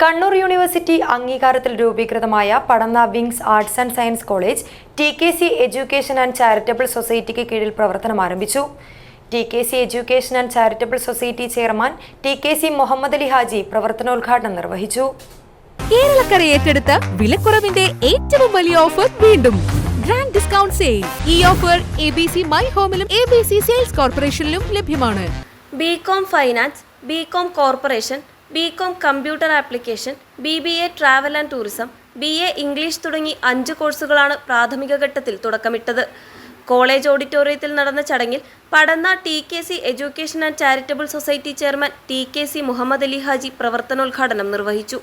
Kannur university അംഗീകാരത്തിൽ രൂപീകൃതമായ Padanna wings arts and science college T K C education and charitable സൊസൈറ്റിക്ക് കീഴിൽ പ്രവർത്തനം ആരംഭിച്ചു. T K C education and charitable society chairman T K C Muhammad Ali Haji പ്രവർത്തനോദ്ഘാടനം നിർവഹിച്ചു. കേരളക്കര ഏറ്റെടുത്ത വിലക്കുറവിന്റെ ഏറ്റവും വലിയ ഓഫർ വീണ്ടും. ഗ്രാൻഡ് ഡിസ്കൗണ്ട് സെയിൽ ഈ offer A B C my ഹോമിലും A B C sales കോർപ്പറേഷനിലും ലഭ്യമാണ്. B com finance B com corporation B com computer application B B A travel and tourism B A English തുടങ്ങി അഞ്ച് കോഴ്സുകളാണ് പ്രാഥമിക ഘട്ടത്തിൽ തുടക്കമിട്ടത്. College ഓഡിറ്റോറിയത്തിൽ നടന്ന ചടങ്ങിൽ Padanna T K C education and charitable society chairman T K C Muhammad Ali Haji പ്രവർത്തനോദ്ഘാടനം നിർവഹിച്ചു.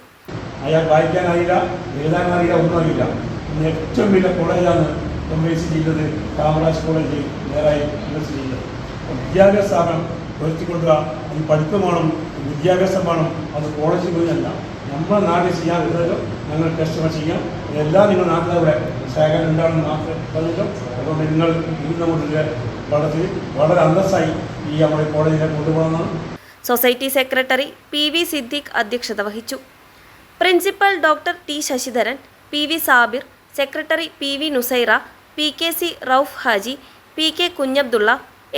അയാൾ വായിക്കാൻ എഴുതാനറിയില്ല എഴുതാൻ അറിയില്ല ഒന്നും അറിയില്ല ഇന്ന് ഏറ്റവും വലിയ കോളേജാണ് എം ചെയ്തത് കാമറാജ് കോളേജ് നേരായി യൂണിവേഴ്സിറ്റി ചെയ്തത് വിദ്യാഭ്യാസ സ്ഥാപനം ഉയർത്തിക്കൊണ്ടുക അത് പഠിത്തം വേണം വിദ്യാഭ്യാസം വേണം അത് കോളേജിൽ പോയല്ല നമ്മുടെ നാട്ടിൽ ചെയ്യാൻ വരുന്നതോ ഞങ്ങൾ കസ്റ്റമർ ചെയ്യാം. എല്ലാം നിങ്ങൾ നാട്ടിലവിടെ സഹകരണം ഉണ്ടാണെന്ന് പറഞ്ഞിട്ടും അതുകൊണ്ട് നിങ്ങൾ ഇന്ന് മുതൽ വളരെ വളരെ അന്തസ്സായി ഈ നമ്മുടെ കോളേജിനെ കൊണ്ടുപോകണമെന്നാണ്. Society secretary P V Siddique അധ്യക്ഷത വഹിച്ചു. Principal doctor T Sasidharan P V Sabir secretary P V Nusaira P K C Rauf Haji P K Kunhabdulla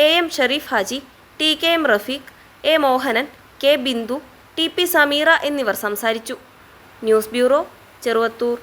A M Shareef Haji T K M Rafeeq A Mohanan K Bindu T P Sameera എന്നിവർ സംസാരിച്ചു. News bureau Cheruvathur.